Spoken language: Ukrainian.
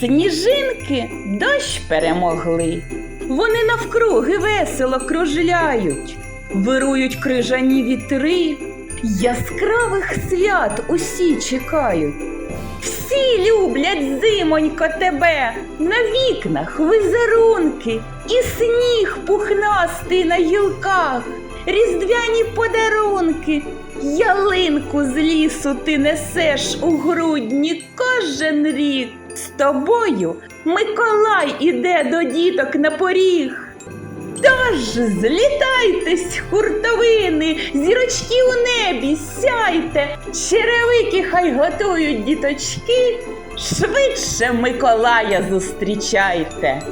Сніжинки дощ перемогли. Вони навкруги весело кружляють, вирують крижані вітри, яскравих свят усі чекають. Всі люблять зимонько тебе, на вікнах візерунки, і сніг пухнастий на гілках, різдвяні подарунки, ялинку з лісу ти несеш у грудні кожен рік. З тобою Миколай іде до діток на поріг. Тож злітайтесь, хуртовини, зірочки у небі, сяйте, черевики хай готують діточки, швидше Миколая зустрічайте.